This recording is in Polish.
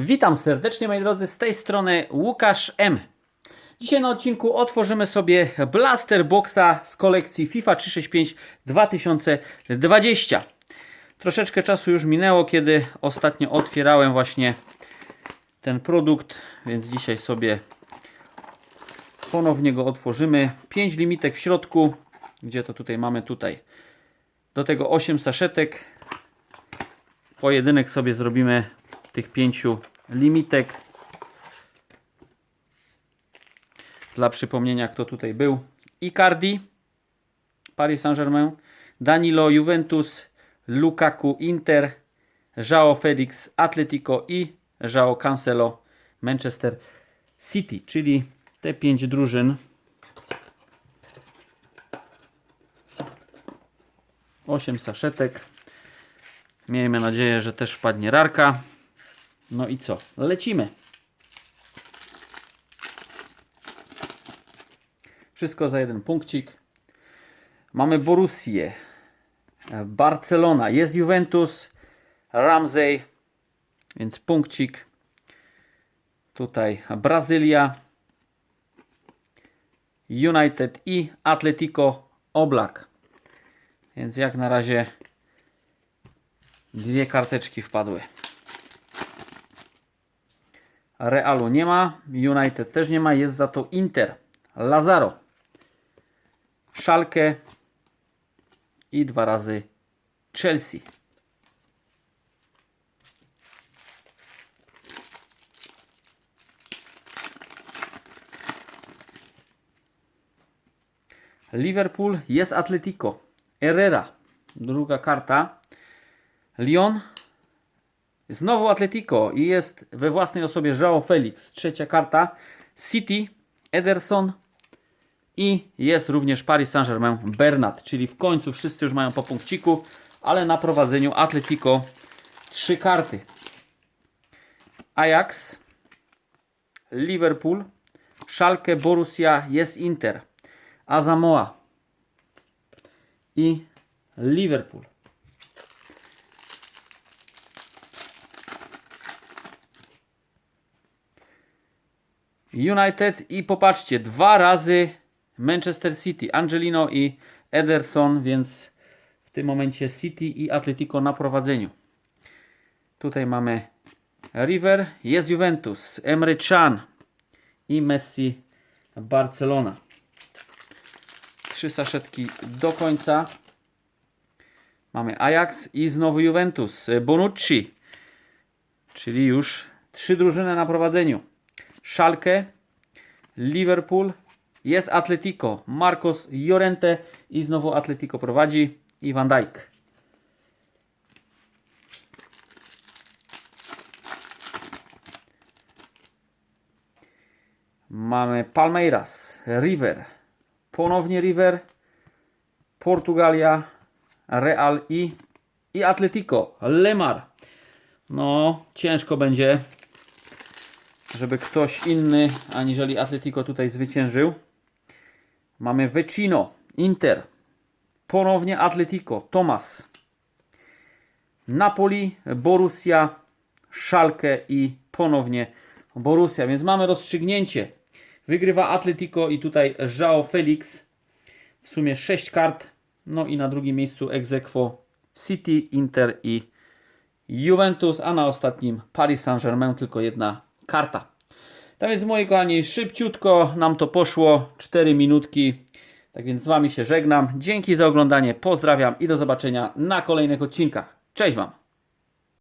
Witam serdecznie moi drodzy, z tej strony Łukasz M. Dzisiaj na odcinku otworzymy sobie Blaster Boxa z kolekcji FIFA 365 2020. Troszeczkę czasu już minęło, kiedy ostatnio otwierałem właśnie ten produkt, więc dzisiaj sobie ponownie go otworzymy. 5 limitek w środku, gdzie to tutaj mamy tutaj. Do tego 8 saszetek. Pojedynek sobie zrobimy tych pięciu limitek. Dla przypomnienia, kto tutaj był. Icardi, Paris Saint-Germain, Danilo, Juventus, Lukaku, Inter, João Felix, Atletico i João Cancelo, Manchester City, czyli te pięć drużyn. Osiem saszetek. Miejmy nadzieję, że też wpadnie rarka. No i co? Lecimy. Wszystko za jeden punkcik. Mamy Borussię, Barcelona, jest Juventus, Ramsey, więc punkcik. Tutaj Brazylia, United i Atletico Oblak. Więc jak na razie dwie karteczki wpadły. Realu nie ma, United też nie ma, jest za to Inter, Lazaro, Schalke i dwa razy Chelsea. Liverpool jest Atletico, Herrera, druga karta, Lyon Znowu Atletico i jest we własnej osobie João Felix, trzecia karta. City, Ederson i jest również Paris Saint-Germain Bernat, czyli w końcu wszyscy już mają po punkciku, ale na prowadzeniu Atletico trzy karty. Ajax, Liverpool, Schalke, Borussia, jest Inter, Azamoa i Liverpool. United i popatrzcie, dwa razy Manchester City, Angelino i Ederson, więc w tym momencie City i Atletico na prowadzeniu. Tutaj mamy River, jest Juventus, Emre Can i Messi Barcelona. Trzy saszetki do końca. Mamy Ajax i znowu Juventus, Bonucci, czyli już trzy drużyny na prowadzeniu. Schalke, Liverpool, jest Atletico, Marcos Llorente i znowu Atletico prowadzi i Van Dijk. Mamy Palmeiras, River, ponownie River, Portugalia, Real i, i Atletico, Lemar. No, ciężko będzie żeby ktoś inny aniżeli Atletico tutaj zwyciężył. Mamy Vecino, Inter, ponownie Atletico, Thomas, Napoli, Borussia, Schalke i ponownie Borussia. Więc mamy rozstrzygnięcie. Wygrywa Atletico i tutaj João Felix. W sumie 6 kart. No i na drugim miejscu Exequo City, Inter i Juventus, a na ostatnim Paris Saint-Germain tylko jedna karta. Tak więc moi kochani, szybciutko nam to poszło, 4 minutki. Tak więc z Wami się żegnam. Dzięki za oglądanie, pozdrawiam i do zobaczenia na kolejnych odcinkach. Cześć Wam!